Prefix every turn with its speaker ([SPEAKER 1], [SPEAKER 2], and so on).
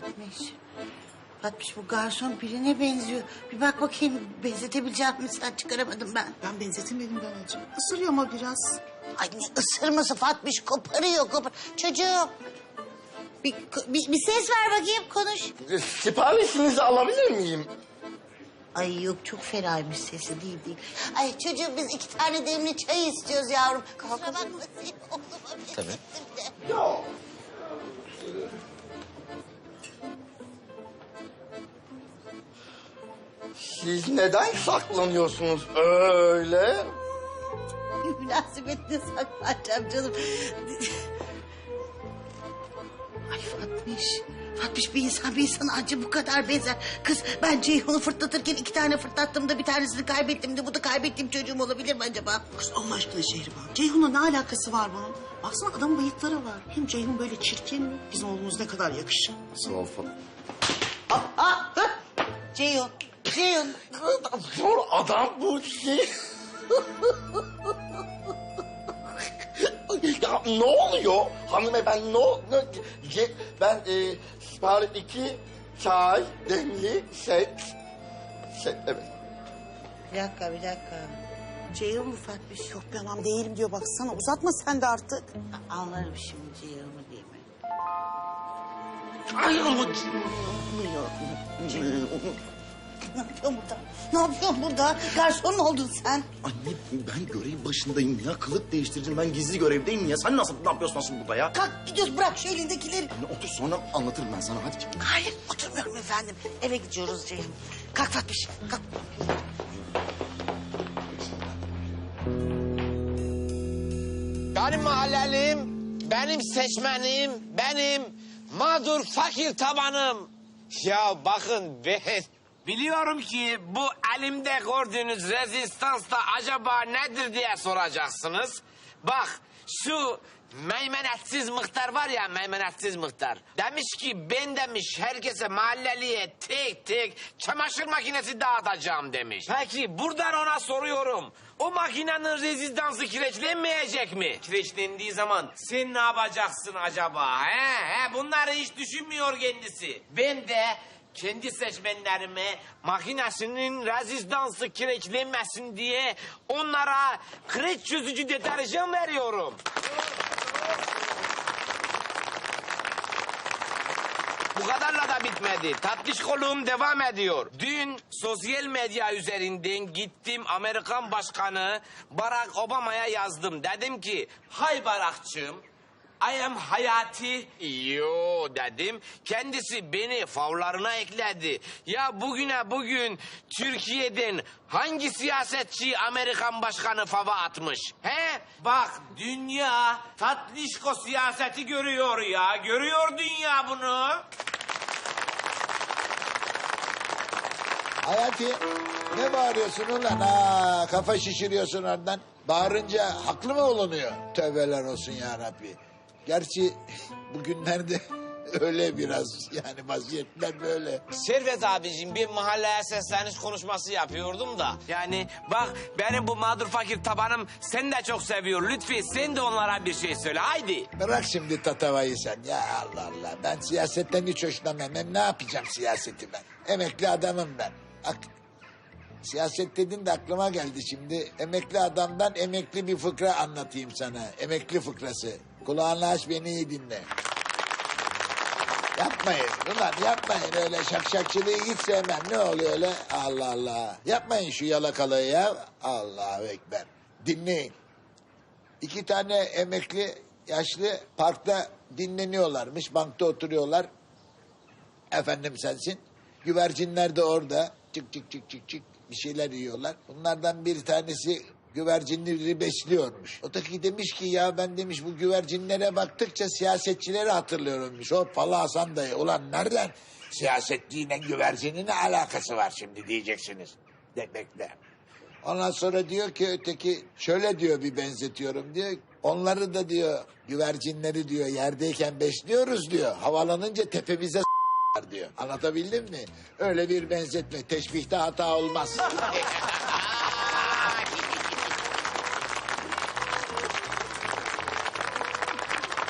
[SPEAKER 1] Fatmiş. Fatmiş bu garson birine benziyor. Bir bak bakayım benzetebileceğim mi sen çıkaramadım ben.
[SPEAKER 2] Ben benzetemedim ben acım. Isırıyor ama biraz.
[SPEAKER 1] Ay ne ısırması Fatmiş koparıyor kopar. Çocuğum. Bir, bir, bir ses ver bakayım konuş.
[SPEAKER 3] Siparişinizi alabilir miyim?
[SPEAKER 1] Ay yok çok fenaymış sesi değil değil. Ay çocuğum biz iki tane demli çay istiyoruz yavrum. Oğluma bir
[SPEAKER 3] Tabii.
[SPEAKER 1] gittim
[SPEAKER 3] Siz neden saklanıyorsunuz öyle?
[SPEAKER 1] Münasebetle saklanacağım canım. Ay Fatmiş. Fatmiş bir insan bir insana acı bu kadar benzer. Kız ben Ceyhun'u fırlatırken iki tane fırlattım da bir tanesini kaybettim de bu da kaybettiğim çocuğum olabilir mi acaba?
[SPEAKER 2] Kız Allah aşkına Şehriban. Ceyhun'la ne alakası var bunun? Baksana adamın bıyıkları var. Hem Ceyhun böyle çirkin mi? Bizim oğlumuz ne kadar yakışır.
[SPEAKER 3] Sofa.
[SPEAKER 1] Aa, aa, hı. Ceyhun, Ceyhun.
[SPEAKER 3] Zor adam bu şey. ya ne oluyor hanımefendi ne, ne ce- ben e, sipariş iki çay demli set set evet.
[SPEAKER 1] Bir dakika, bir dakika. Ceyhun mu Fatmiş?
[SPEAKER 2] Yok be anam değilim diyor baksana. Uzatma sen de artık.
[SPEAKER 1] Anlarım şimdi Ceyhun mu değil mi?
[SPEAKER 3] Ay ama
[SPEAKER 1] Ne yapıyorsun burada? Ne yapıyorsun burada? Garson mu oldun sen?
[SPEAKER 4] Anne ben görev başındayım ya. Kılık değiştireceğim. Ben gizli görevdeyim ya. Sen nasıl ne yapıyorsun nasıl burada ya?
[SPEAKER 1] Kalk gidiyoruz bırak şu elindekileri.
[SPEAKER 4] Anne otur sonra anlatırım ben sana. Hadi.
[SPEAKER 1] Hayır oturmuyorum efendim. Eve gidiyoruz Ceyhun. Kalk Fatmiş kalk.
[SPEAKER 5] Benim mahallelim, benim seçmenim, benim mağdur fakir tabanım. Ya bakın ben biliyorum ki bu elimde gördüğünüz rezistans da acaba nedir diye soracaksınız. Bak şu meymenetsiz mıhtar var ya meymenetsiz mıhtar. Demiş ki ben demiş herkese mahalleliye tek tek çamaşır makinesi dağıtacağım demiş. Peki buradan ona soruyorum. O makinenin rezistansı kireçlenmeyecek mi? Kireçlendiği zaman sen ne yapacaksın acaba? He, he, bunları hiç düşünmüyor kendisi. Ben de kendi seçmenlerime makinesinin rezistansı kireçlenmesin diye onlara kireç çözücü deterjan veriyorum. Bu kadarla da bitmedi. Tatlış kolum devam ediyor. Dün sosyal medya üzerinden gittim Amerikan Başkanı Barack Obama'ya yazdım. Dedim ki hay Barack'cığım I am Hayati. Yo dedim. Kendisi beni favlarına ekledi. Ya bugüne bugün Türkiye'den hangi siyasetçi Amerikan başkanı fava atmış? He? Bak dünya tatlışko siyaseti görüyor ya. Görüyor dünya bunu.
[SPEAKER 6] Hayati ne bağırıyorsun ulan ha kafa şişiriyorsun oradan. Bağırınca haklı mı olunuyor? Tövbeler olsun ya Rabbi. Gerçi bugünlerde öyle biraz yani vaziyetler böyle.
[SPEAKER 5] Servet abicim bir mahalleye sesleniş konuşması yapıyordum da. Yani bak benim bu mağdur fakir tabanım seni de çok seviyor. Lütfi sen de onlara bir şey söyle haydi.
[SPEAKER 6] Bırak şimdi tatavayı sen ya Allah Allah. Ben siyasetten hiç hoşlanmam. Ben ne yapacağım siyaseti ben? Emekli adamım ben. Bak siyaset dedin de aklıma geldi şimdi. Emekli adamdan emekli bir fıkra anlatayım sana. Emekli fıkrası. Kulağını aç beni iyi dinle. Yapmayın ulan yapmayın öyle şakşakçılığı hiç sevmem. Ne oluyor öyle? Allah Allah. Yapmayın şu yalakalığı ya. Allahu Ekber. Dinleyin. İki tane emekli yaşlı parkta dinleniyorlarmış. Bankta oturuyorlar. Efendim sensin. Güvercinler de orada. Çık çık çık çık çık bir şeyler yiyorlar. Bunlardan bir tanesi güvercinleri besliyormuş. Öteki demiş ki ya ben demiş bu güvercinlere baktıkça siyasetçileri hatırlıyorummuş. O Pala Hasan dayı. Ulan nereden siyasetçiyle güvercinin alakası var şimdi diyeceksiniz. De bekle. Ondan sonra diyor ki öteki şöyle diyor bir benzetiyorum diyor. Onları da diyor güvercinleri diyor yerdeyken besliyoruz diyor. Havalanınca tepemize diyor. Anlatabildim mi? Öyle bir benzetme. Teşbihte hata olmaz.